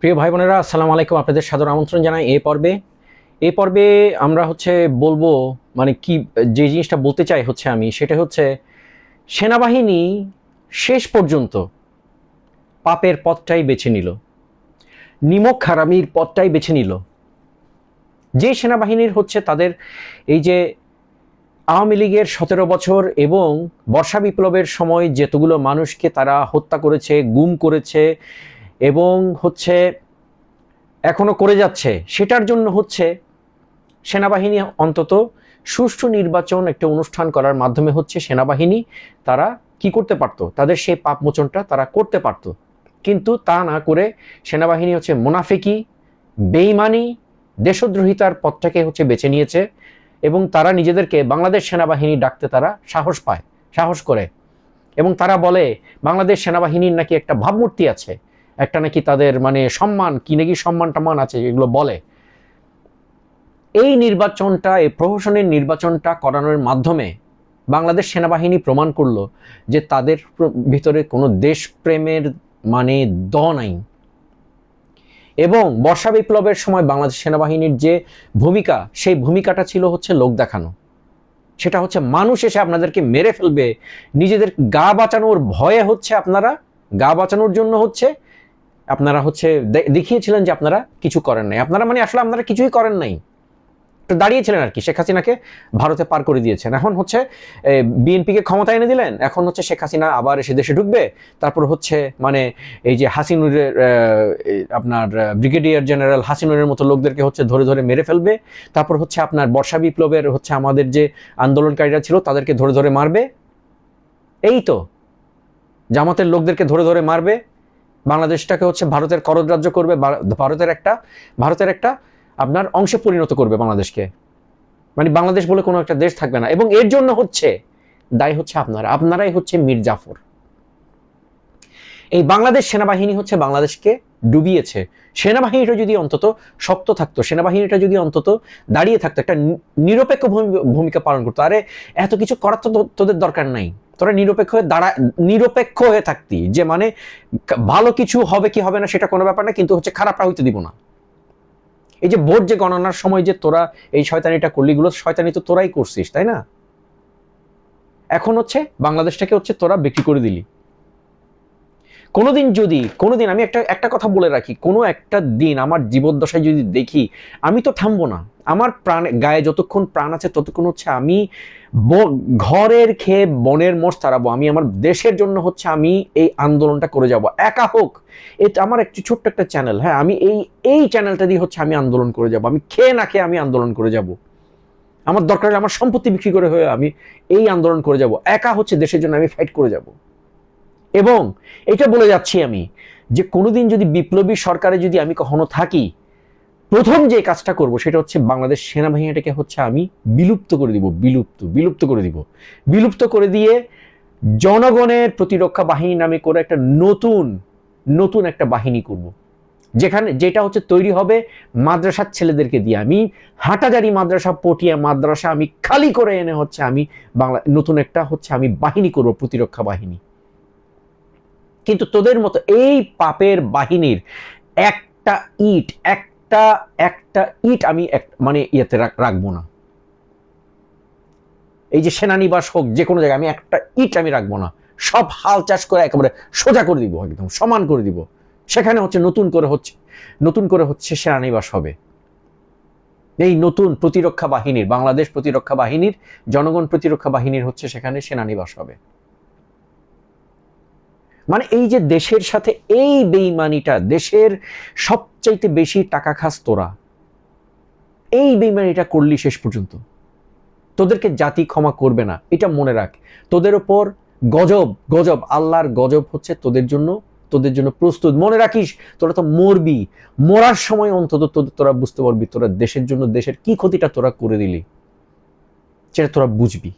প্রিয় ভাই বোনেরা, আসসালামু আলাইকুম। আপনাদের সাদর আমন্ত্রণ জানাই এই পর্বে। এ পর্বে আমরা হচ্ছে বলব মানে কি, যে জিনিসটা বলতে চাই হচ্ছে আমি, সেটা হচ্ছে সেনাবাহিনী শেষ পর্যন্ত পাপের পথটাই বেছে নিল। নিমক হারামির পথটাই বেছে নিল। যে সেনাবাহিনীর হচ্ছে তাদের এই যে আওয়ামী লীগের সতেরো বছর এবং বর্ষা বিপ্লবের সময় যেতগুলো মানুষকে তারা হত্যা করেছে, গুম করেছে এবং হচ্ছে এখনও করে যাচ্ছে। সেটার জন্য হচ্ছে সেনাবাহিনী অন্তত সুষ্ঠু নির্বাচন একটা অনুষ্ঠান করার মাধ্যমে হচ্ছে সেনাবাহিনী তারা কি করতে পারতো? তাদের সেই পাপ মোচনটা তারা করতে পারতো। কিন্তু তা না করে সেনাবাহিনী হচ্ছে মুনাফিকি, বেইমানি, দেশদ্রোহিতার পথটাকে হচ্ছে বেছে নিয়েছে এবং তারা নিজেদেরকে বাংলাদেশ সেনাবাহিনী ডাকতে তারা সাহস পায়, সাহস করে। এবং তারা বলে, বাংলাদেশ সেনাবাহিনীর নাকি একটা ভাবমূর্তি আছে। একটা নাকি তাদের মানে সম্মান, কি নাকি সম্মান টম্মান আছে এগুলো বলে। এই নির্বাচনটা, এই প্রহসনের নির্বাচনটা করানোর মাধ্যমে বাংলাদেশ সেনাবাহিনী প্রমাণ করল যে তাদের ভিতরে কোনো দেশপ্রেমের মানে দ নাই। এবং বর্ষা বিপ্লবের সময় বাংলাদেশ সেনাবাহিনীর যে ভূমিকা, সেই ভূমিকাটা ছিল হচ্ছে লোক দেখানো। সেটা হচ্ছে মানুষ এসে আপনাদেরকে মেরে ফেলবে, নিজেদের গা বাঁচানোর ভয়ে হচ্ছে আপনারা, গা বাঁচানোর জন্য হচ্ছে আপনারা হচ্ছে দেখিয়েছিলেন যে আপনারা কিছু করেন নাই। আপনারা মানে আসলে আপনারা কিছুই করেন নাই। একটু দাঁড়িয়েছিলেন আর কি। শেখ হাসিনাকে ভারতে পার করে দিয়েছেন। এখন হচ্ছে বিএনপিকে ক্ষমতা এনে দিলেন। এখন হচ্ছে শেখ হাসিনা আবার এসে দেশে ঢুকবে। তারপর হচ্ছে মানে এই যে হাসিনুরের আপনার ব্রিগেডিয়ার জেনারেল হাসিনুরের মতো লোকদেরকে হচ্ছে ধরে ধরে মেরে ফেলবে। তারপর হচ্ছে আপনার বর্ষা বিপ্লবের হচ্ছে আমাদের যে আন্দোলনকারীরা ছিল, তাদেরকে ধরে ধরে মারবে। এই তো। জামাতের লোকদেরকে ধরে ধরে মারবে। বাংলাদেশটাকে হচ্ছে ভারতের করদরাজ্য করবে ভারতের একটা ভারতের একটা আপনার অংশে পরিণত করবে বাংলাদেশকে। মানে বাংলাদেশ বলে কোনো একটা দেশ থাকবে না। এবং এর জন্য হচ্ছে, দায়ী হচ্ছে আপনারা, আপনারাই হচ্ছে মীর জাফর। এই বাংলাদেশ সেনাবাহিনী হচ্ছে বাংলাদেশকে ডুবিয়েছে। সেনাবাহিনীটা যদি অন্তত শক্ত থাকতো, সেনাবাহিনীটা যদি অন্তত দাঁড়িয়ে থাকতো, একটা নিরপেক্ষ ভূমি- ভূমিকা পালন করতো, আরে এত কিছু করার তো- তোদের দরকার নাই। তোরা নিরপেক্ষ হয়ে দাঁড়া, নিরপেক্ষ হয়ে থাকতি। যে মানে ভালো কিছু হবে কি হবে না সেটা কোনো ব্যাপার না, কিন্তু হচ্ছে খারাপটা হইতে দিব না। এই যে ভোট যে গণনার সময় যে তোরা এই শয়তানিটা করলি গুলো শয়তানি তো তোরাই করছিস, তাই না? এখন হচ্ছে বাংলাদেশটাকে হচ্ছে তোরা বিক্রি করে দিলি। কোনোদিন যদি, কোনোদিন আমি একটা একটা কথা বলে রাখি, কোনো একটা দিন আমার জীবদ্দশায় যদি দেখি, আমি তো থামবো না। আমার প্রাণ, গায়ে যতক্ষণ প্রাণ আছে ততক্ষণ হচ্ছে আমি ঘরের খেয়ে বনের মোষ তাড়াবো আমি আমার দেশের জন্য হচ্ছে আমি এই আন্দোলনটা করে যাব। একা হোক এটা আমার একটি ছোট্ট একটা চ্যানেল হ্যাঁ আমি এই এই চ্যানেলটা দিয়ে হচ্ছে আমি আন্দোলন করে যাব। আমি খেয়ে না খেয়ে আমি আন্দোলন করে যাব। আমার দরকার আমার সম্পত্তি বিক্রি করে হয়ে আমি এই আন্দোলন করে যাব। একা হচ্ছে দেশের জন্য আমি ফাইট করে যাব। এবং এটা বলে যাচ্ছি আমি যে কোনোদিন যদি বিপ্লবী সরকারে যদি আমি কখনো থাকি, প্রথম যে কাজটা করব সেটা হচ্ছে বাংলাদেশ সেনাবাহিনীটাকে হচ্ছে আমি বিলুপ্ত করে দিব, বিলুপ্ত বিলুপ্ত করে দিব। বিলুপ্ত করে দিয়ে জনগণের প্রতিরক্ষা বাহিনী নামে করে একটা নতুন নতুন একটা বাহিনী করব। যেখানে, যেটা হচ্ছে তৈরি হবে মাদ্রাসার ছেলেদেরকে দিয়ে। আমি হাটাজারি মাদ্রাসা, পটিয়া মাদ্রাসা আমি খালি করে এনে হচ্ছে আমি বাংলা, নতুন একটা হচ্ছে আমি বাহিনী করব প্রতিরক্ষা বাহিনী। কিন্তু তোদের মতো এই পাপের বাহিনীর একটা ইট, একটা একটা ইট আমি মানে ইয়েতে রাখব না। এই যে সেনানিবাস হোক, যে কোনো জায়গায় আমি একটা ইট আমি রাখব না। সব হাল চাষ করে একেবারে সোজা করে দিব, একদম সমান করে দিব। সেখানে হচ্ছে নতুন করে হচ্ছে, নতুন করে হচ্ছে সেনানিবাস হবে। এই নতুন প্রতিরক্ষা বাহিনীর, বাংলাদেশ প্রতিরক্ষা বাহিনীর, জনগণ প্রতিরক্ষা বাহিনীর হচ্ছে সেখানে সেনানিবাস হবে। মানে এই যে দেশের সাথে এই বেইমানিটা, দেশের সবচাইতে বেশি টাকা খাস তোরা, এই বেইমানিটা করলি শেষ পর্যন্ত। তোদেরকে জাতি ক্ষমা করবে না, এটা মনে রাখ। তোদের ওপর গজব গজব, আল্লাহর গজব হচ্ছে তোদের জন্য তোদের জন্য প্রস্তুত। মনে রাখিস, তোরা তো মরবি, মরার সময় অন্তত তোদের তোরা বুঝতে পারবি, তোরা দেশের জন্য, দেশের কি ক্ষতিটা তোরা করে দিলি, সেটা তোরা বুঝবি।